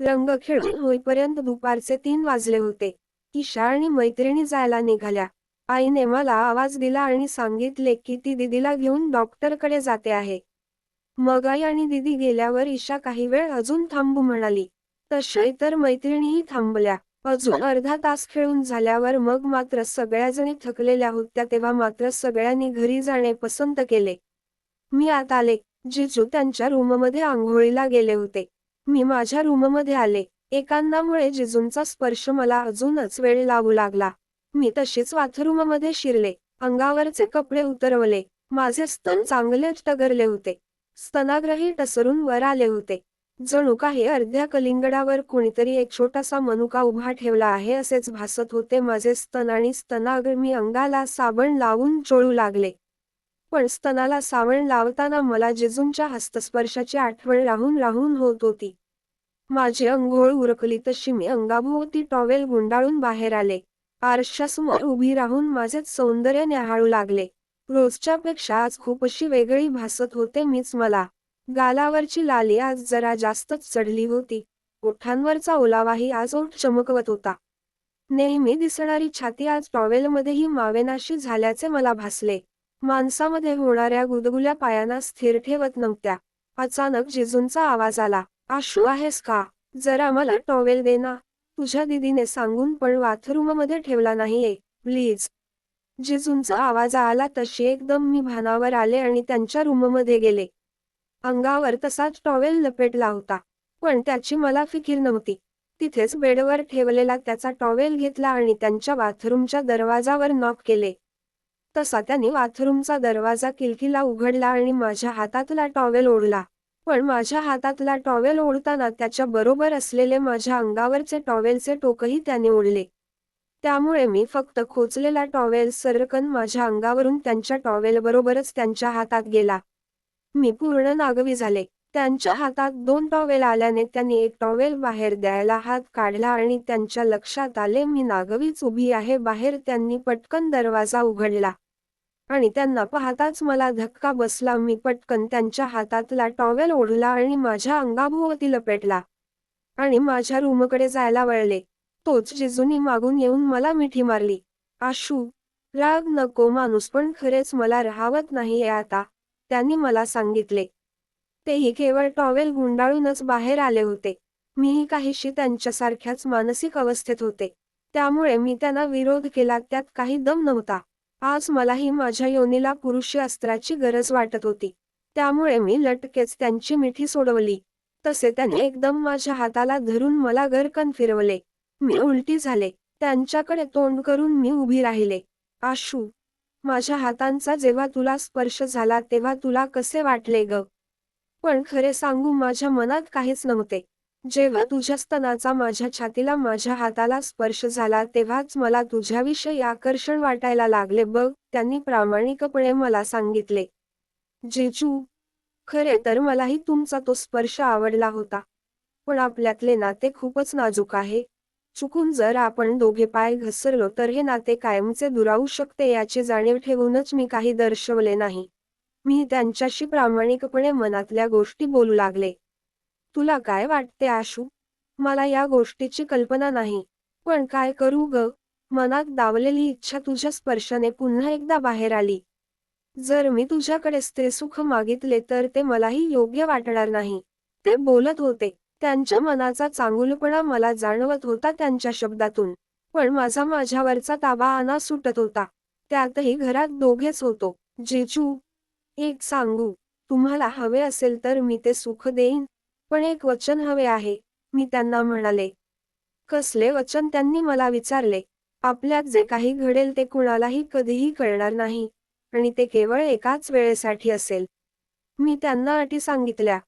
रंग खेळून होईपर्यंत दुपारचे तीन वाजले होते. ईशा आणि मैत्रिणी जायला निघाल्या. आईने मला आवाज दिला आणि सांगितले की ती दिदीला घेऊन डॉक्टरकडे जाते आहे. मग आई आणि दिदी गेल्यावर ईशा काही वेळ अजून थांबू म्हणाली. तसे तर मैत्रिणीही थांबल्या. अजून अर्धा तास खेळून झाल्यावर मग मात्र सगळ्याजणी थकलेल्या होत्या तेव्हा मात्र सगळ्यांनी घरी जाणे पसंत केले. मी आत आले. जिजू त्यांच्या रूममध्ये आंघोळीला गेले होते. मी माझ्या रूममध्ये आले. एकांनामुळे जिजूंचा स्पर्श मला अजूनच वेळ लागू लागला. मी तशीच बाथरूममध्ये शिरले. अंगावरचे कपडे उतरवले. माझे स्तन चांगलेच टगरले होते. स्तनाग्रही टसरून वर आले होते. जणू काही अर्ध्या कलिंगडावर कोणीतरी एक छोटासा मनुका उभा ठेवला आहे असेच भासत होते. माझे स्तन आणि स्तनाग्र मी अंगाला साबण लावून चोळू लागले. पण स्तनाला सावण लावताना मला जेजूंच्या हस्तस्पर्शाची आठवण राहून राहून होत होती. माझे अंघोळ उरकली तशी मी अंगाभोवती टॉवेल गुंडाळून बाहेर आले. आरशासमोर उभी राहून माझेच सौंदर्य न्याहाळू लागले. रोजच्या पेक्षा आज खूप अशी वेगळी भासत होते मीच मला. गालावरची लाली आज जरा जास्तच चढली होती. ओठांवरचा ओलावाही आज ओठ चमकवत होता. नेहमी दिसणारी छाती आज टॉवेलमध्येही मावेनाशी झाल्याचे मला भासले. माणसामध्ये होणाऱ्या गुदगुल्या पायांना स्थिर ठेवत नव्हत्या. अचानक जिजूंचा आवाज आला आशू आहेस का? जरा मला टॉवेल दे ना. तुझ्या दिदीने सांगून पण बाथरूममध्ये ठेवला नाहीये प्लीज. जिजूंचा आवाज आला तशी एकदम मी भानावर आले आणि त्यांच्या रूममध्ये गेले. अंगावर तसाच टॉवेल लपेटला होता पण त्याची मला फिकीर नव्हती. तिथेच बेडवर ठेवलेला त्याचा टॉवेल घेतला आणि त्यांच्या बाथरूमच्या दरवाजावर नॉक केले. तसा त्यांनी बाथरूमचा दरवाजा किलकिला उघडला आणि माझ्या हातातला टॉवेल ओढला. पण माझ्या हातातला टॉवेल ओढताना त्याच्या बरोबर असलेले माझ्या अंगावरचे टॉवेलचे टोकही त्याने ओढले. त्यामुळे मी फक्त खोचलेला टॉवेल सरकन माझ्या अंगावरून त्यांच्या टॉवेल बरोबरच त्यांच्या हातात गेला. मी पूर्ण नागवी झाले. त्यांच्या हातात दोन टॉवेल आल्याने त्यांनी एक टॉवेल बाहेर द्यायला हात काढला आणि त्यांच्या लक्षात आले मी नागवीच उभी आहे. बाहेर त्यांनी पटकन दरवाजा उघडला. आणि त्यांना पाहताच मला धक्का बसला. मी पटकन त्यांच्या हातातला टॉवेल ओढला आणि माझ्या अंगाभोवती लपेटला आणि माझ्या रूमकडे जायला वळले. तोच जेजूनी मागून येऊन मला मिठी मारली. आशू राग नको माणूस पण खरेच मला राहावत नाहीये आता त्यांनी मला सांगितले. तेही केवळ टॉवेल गुंडाळूनच बाहेर आले होते. मीही काहीशी त्यांच्यासारख्याच मानसिक अवस्थेत होते. त्यामुळे मी त्यांना विरोध केला त्यात काही दम नव्हता. आज मलाही माझ्या योनीला पुरुषी अस्त्राची गरज वाटत होती. त्यामुळे मी लटकेच त्यांची मिठी सोडवली. तसे त्याने एकदम माझ्या हाताला धरून मला गरकन फिरवले. मी उलटी झाले. त्यांच्याकडे तोंड करून मी उभी राहिले. आशू माझ्या हातांचा जेव्हा तुला स्पर्श झाला तेव्हा तुला कसे वाटले ग? पण खरे सांगू माझ्या मनात काहीच नव्हते. जेव्हा तुझ्या स्तनाचा माझ्या छातीला माझ्या हाताला स्पर्श झाला तेव्हाच मला तुझ्याविषयी आकर्षण वाटायला लागले बघ त्यांनी प्रामाणिकपणे मला सांगितले. जेजू खरे तर मलाही तुमचा तो स्पर्श आवडला होता. पण आपल्यातले नाते खूपच नाजूक आहे. चुकून जर आपण दोघे पाय घसरलो तर हे नाते कायमचे दुरावू शकते याची जाणीव ठेवूनच मी काही दर्शवले नाही. मी त्यांच्याशी प्रामाणिकपणे मनातल्या गोष्टी बोलू लागले. तुला काय वाटते आशू? मला या गोष्टीची कल्पना नाही. पण काय करू ग? मनात दावलेली इच्छा तुझ्या स्पर्शाने पुन्हा एकदा बाहेर आली. जर मी तुझ्याकडे स्त्रीसुख मागितले तर ते मलाही योग्य वाटणार नाही. ते बोलत होते. त्यांच्या मनाचा चांगुलपणा मला जाणवत होता त्यांच्या शब्दातून. पण माझा माझ्यावरचा ताबा आना सुटत होता. त्यातही घरात दोघेच होतो. जेजू एक सांगू तुम्हाला हवे असेल तर मी ते सुख देईन. पण एक वचन हवे आहे. मी त्यांना म्हणाले. कसले वचन? त्यांनी मला विचारले. आपल्यात जे काही घडेल ते कुणालाही कधीही कळणार नाही. आणि ते केवळ एकाच वेळेसाठी असेल. मी त्यांना अटी सांगितल्या.